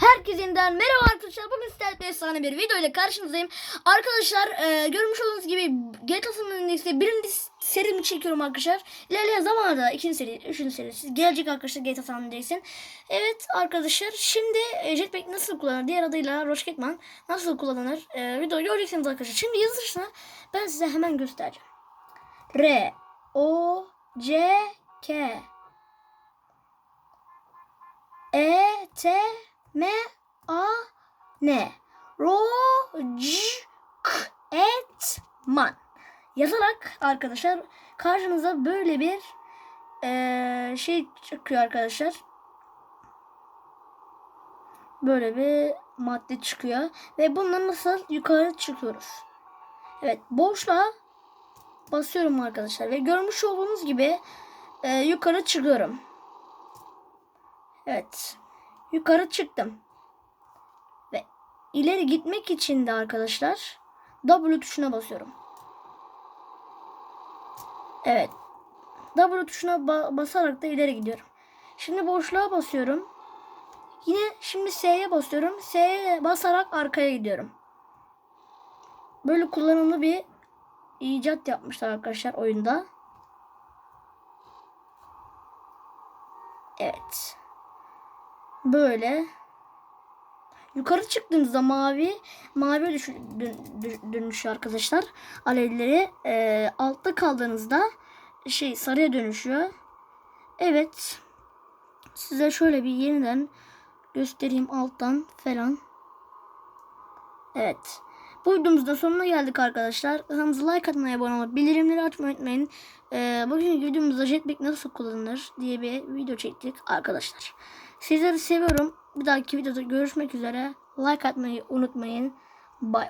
Herkese merhaba arkadaşlar. Bugün sizlerle efsane bir video ile karşınızdayım. Arkadaşlar e, görmüş olduğunuz gibi GTA San Andreas'te birinci serimi çekiyorum arkadaşlar. İlerleyen zamanlarda ikinci seri, üçüncü serisi gelecek arkadaşlar GTA San Andreas'in. Evet arkadaşlar şimdi e, Jetpack nasıl kullanılır diğer adıyla Rocketman nasıl kullanılır e, videoyu göreceksiniz arkadaşlar. Şimdi yazılışını ben size hemen göstereceğim. R O C K E T M A N Rocketman yazarak arkadaşlar karşınıza böyle bir eee, şey çıkıyor arkadaşlar. Böyle bir madde çıkıyor ve bundan nasıl yukarı çıkıyoruz. Evet boşluğa basıyorum arkadaşlar ve görmüş olduğunuz gibi eee, yukarı çıkıyorum. Evet. Yukarı çıktım. Ve ileri gitmek için de arkadaşlar W tuşuna basıyorum. Evet. W tuşuna ba- basarak da ileri gidiyorum. Şimdi boşluğa basıyorum. Yine şimdi S'ye basıyorum. S'ye basarak arkaya gidiyorum. Böyle kullanımlı bir icat yapmışlar arkadaşlar oyunda. Evet. Böyle. Yukarı çıktığınızda mavi mavi düş, dön- dö- dönüşüyor arkadaşlar. Alevleri Ee, altta kaldığınızda şey sarıya dönüşüyor. Evet. Size şöyle bir yeniden göstereyim alttan falan. Evet. Bu videomuzun sonuna geldik arkadaşlar. Kanalımıza like atmayı, abone olmayı, bildirimleri açmayı unutmayın. Ee, bugünkü videomuzda jetpack nasıl kullanılır diye bir video çektik arkadaşlar. Sizleri seviyorum. Bir dahaki videoda görüşmek üzere. Like atmayı unutmayın. Bay bay.